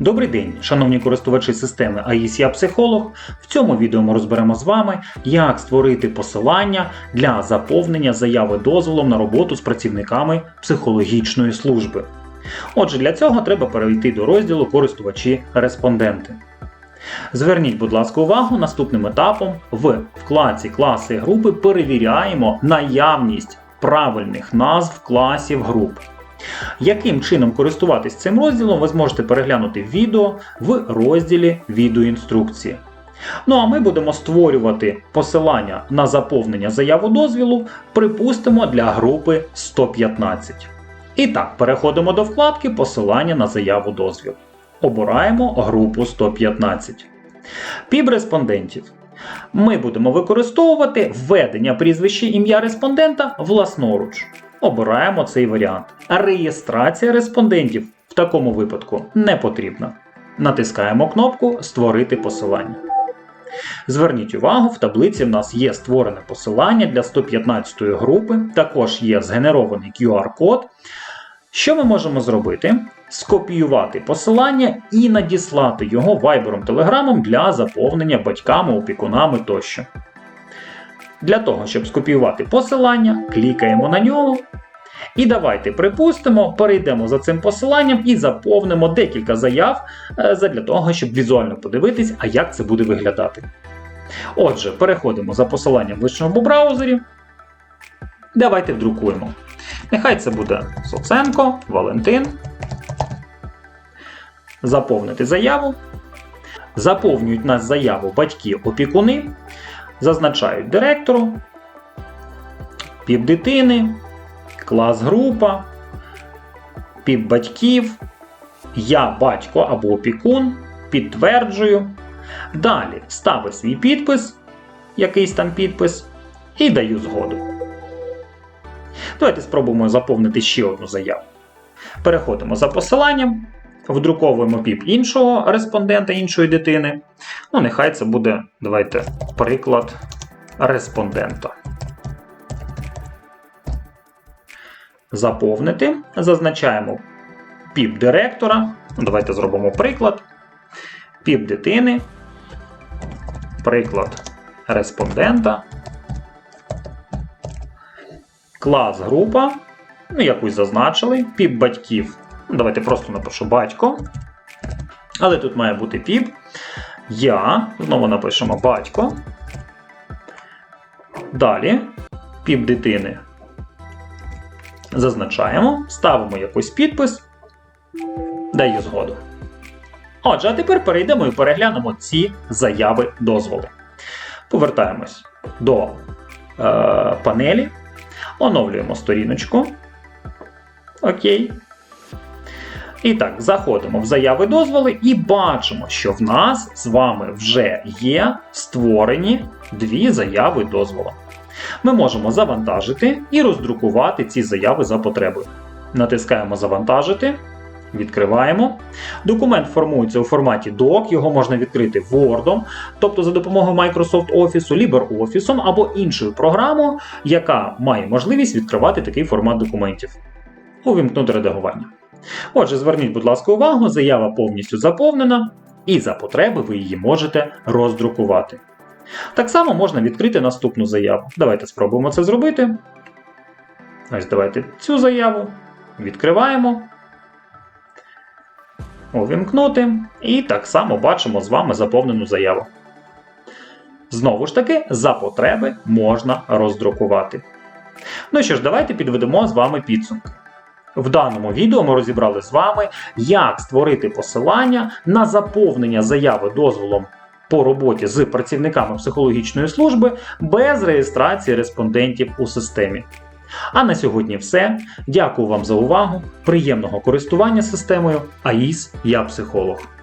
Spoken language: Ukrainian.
Добрий день, шановні користувачі системи АІС Я Психолог. В цьому відео ми розберемо з вами, як створити посилання для заповнення заяви дозволом на роботу з працівниками психологічної служби. Отже, для цього треба перейти до розділу Користувачі-респонденти. Зверніть, будь ласка, увагу, наступним етапом в вкладці класи групи перевіряємо наявність правильних назв класів груп. Яким чином користуватись цим розділом, ви зможете переглянути відео в розділі відеоінструкції. Ну а ми будемо створювати посилання на заповнення заяву дозвілу, припустимо, для групи 115. І так, переходимо до вкладки Посилання на заяву дозвіл. Обираємо групу 115. Піб респондентів. Ми будемо використовувати введення прізвища ім'я респондента власноруч. Обираємо цей варіант. А реєстрація респондентів в такому випадку не потрібна. Натискаємо кнопку Створити посилання. Зверніть увагу, в таблиці в нас є створене посилання для 115 групи, також є згенерований QR-код. Що ми можемо зробити? Скопіювати посилання і надіслати його вайбером телеграмом для заповнення батьками, опікунами тощо. Для того, щоб скопіювати посилання, клікаємо на нього. І давайте припустимо, перейдемо за цим посиланням і заповнимо декілька заяв е, для того, щоб візуально подивитись, а як це буде виглядати. Отже, переходимо за посиланням в личному браузері. Давайте вдрукуємо. Нехай це буде Соценко, Валентин. Заповнити заяву. Заповнюють нас заяву батьки-опікуни, зазначають директору, піп дитини, клас група, піп батьків, я батько або опікун, підтверджую. Далі ставлю свій підпис, якийсь там підпис, і даю згоду. Давайте спробуємо заповнити ще одну заяву. Переходимо за посиланням, вдруковуємо піп іншого респондента, іншої дитини. Ну, нехай це буде, давайте, приклад респондента. Заповнити. Зазначаємо піп директора. Давайте зробимо приклад. Піп дитини. Приклад респондента. Клас група. Ну, якусь зазначили. Піп батьків. Давайте просто напишу батько. Але тут має бути піп. Я. Знову напишемо батько. Далі. Піп дитини. Зазначаємо, ставимо якийсь підпис. Даю згоду. Отже, а тепер перейдемо і переглянемо ці заяви дозволи. Повертаємось до е, панелі. Оновлюємо сторіночку. Окей. І так, заходимо в заяви дозволи і бачимо, що в нас з вами вже є створені дві заяви дозволу. Ми можемо завантажити і роздрукувати ці заяви за потребою. Натискаємо Завантажити, відкриваємо. Документ формується у форматі DOC, його можна відкрити Word, тобто за допомогою Microsoft Office, LibreOffice або іншою програмою, яка має можливість відкривати такий формат документів. Увімкнути редагування. Отже, зверніть, будь ласка, увагу, заява повністю заповнена, і за потреби ви її можете роздрукувати. Так само можна відкрити наступну заяву. Давайте спробуємо це зробити. Ось давайте цю заяву відкриваємо. Увімкнути. І так само бачимо з вами заповнену заяву. Знову ж таки, за потреби можна роздрукувати. Ну що ж, давайте підведемо з вами підсумки. В даному відео ми розібрали з вами, як створити посилання на заповнення заяви дозволом по роботі з працівниками психологічної служби без реєстрації респондентів у системі. А на сьогодні все. Дякую вам за увагу. Приємного користування системою АІС Я психолог.